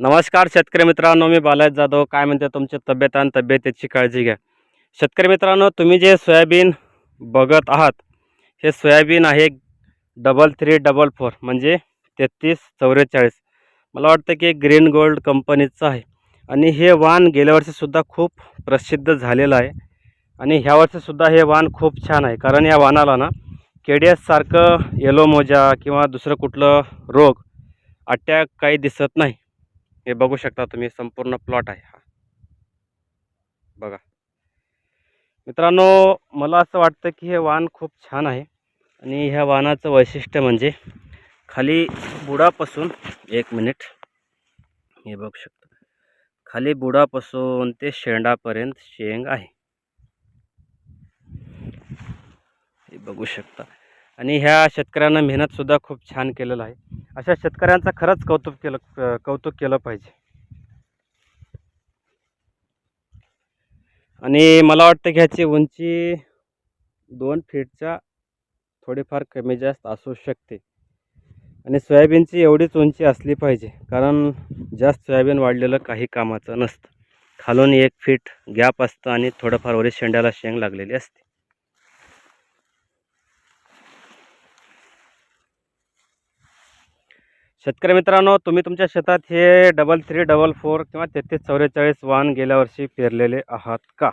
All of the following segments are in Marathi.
नमस्कार शेतकरी मित्रांनो मी बालाज जाधव. काय म्हणते तुमची तब्येत आणि तब्येतीची काळजी घ्या. शेतकरी मित्रांनो तुम्ही जे सोयाबीन बघत आहात हे सोयाबीन आहे डबल थ्री डबल फोर म्हणजे तेहतीस चौवेचाळीस. मला वाटतं की ग्रीन गोल्ड कंपनीचं आहे. आणि हे वाण गेल्या वर्षीसुद्धा खूप प्रसिद्ध झालेलं आहे. आणि ह्या वर्षीसुद्धा हे वाण खूप छान आहे. कारण या वाणाला ना के डी एससारखं येलो मोजा किंवा दुसरं कुठलं रोग अटॅक काही दिसत नाही. हे बघू शकता तुम्ही संपूर्ण प्लॉट आहे हा. बघा. मित्रांनो मला असं वाटतं की हे वाहन खूप छान आहे आणि ह्या वाहनाचं वैशिष्ट्य म्हणजे खाली बुडापासून एक मिनिट हे बघू शकता. खाली बुडापासून ते शेंडापर्यंत शेंग आहे. हे बघू शकता. आणि ह्या शेतकऱ्यांना मेहनतसुद्धा खूप छान केलेलं आहे. अशा शेतकऱ्यांचं खरंच कौतुक केलं कौतुक केलं पाहिजे. आणि मला वाटतं की ह्याची उंची दोन फीटच्या थोडीफार कमी जास्त असू शकते. आणि सोयाबीनची एवढीच उंची असली पाहिजे कारण जास्त सोयाबीन वाढलेलं काही कामाचं नसतं. खालून एक फीट गॅप असतं आणि थोडंफार वरी शेंड्याला शेंग लागलेली असते. शेतकरी मित्रांनो तुम्ही तुमच्या शेतात हे डबल थ्री डबल फोर किंवा तेहतीस चौवेचाळीस वाण गेल्या वर्षी पेरलेले आहात का?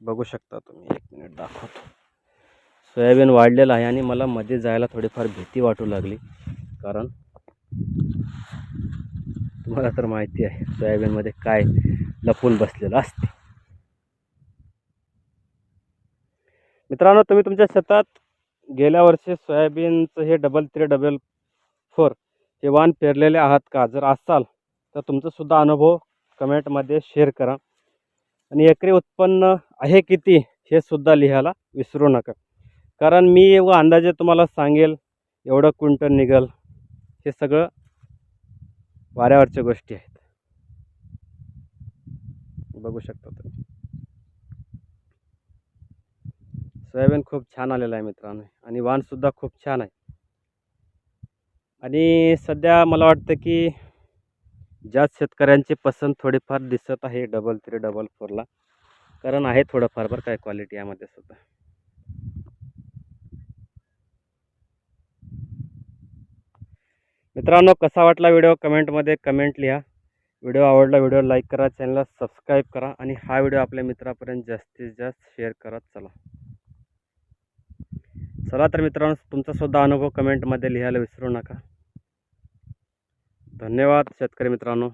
बघू शकता तुम्ही. एक मिनिट दाखवतो. सोयाबीन वाढलेलं आहे आणि मला मध्ये जायला थोडीफार भीती वाटू लागली. कारण तुम्हाला तर माहिती आहे सोयाबीनमध्ये काय लपून बसलेलं असते. मित्रांनो तुम्ही तुमच्या शेतात गेल्या वर्षी सोयाबीनचं हे डबल थ्री डबल फोर. हे वाण पेरलेले आहात का? जर असाल तर तुमचासुद्धा अनुभव कमेंटमध्ये शेअर करा. आणि एकरी उत्पन्न आहे किती हे सुद्धा लिहायला विसरू नका. कारण मी व अंदाजे तुम्हाला सांगेल एवढं क्विंटल निघल. हे सगळं वाऱ्यावरच्या गोष्टी आहेत. बघू शकता तुम्ही. सोयाबीन खूप छान आलेलं आहे मित्रांनो. आणि वाणसुद्धा खूप छान आहे. आणि सध्या मला वाटतं की ज्या शेतकऱ्यांची पसंत थोडीफार दिसत आहे डबल थ्री डबल फोरला कारण आहे थोडंफार बरं काय क्वालिटी यामध्ये सुद्धा. मित्रांनो कसा वाटला व्हिडिओ कमेंटमध्ये कमेंट लिहा. व्हिडिओ आवडला व्हिडिओ लाईक करा चॅनलला सबस्क्राईब करा आणि हा व्हिडिओ आपल्या मित्रापर्यंत जास्तीत जास्त शेअर करत चला. चला तर मित्रांनो तुमचासुद्धा अनुभव कमेंटमध्ये लिहायला विसरू नका. धन्यवाद शेतकरी मित्रांनो.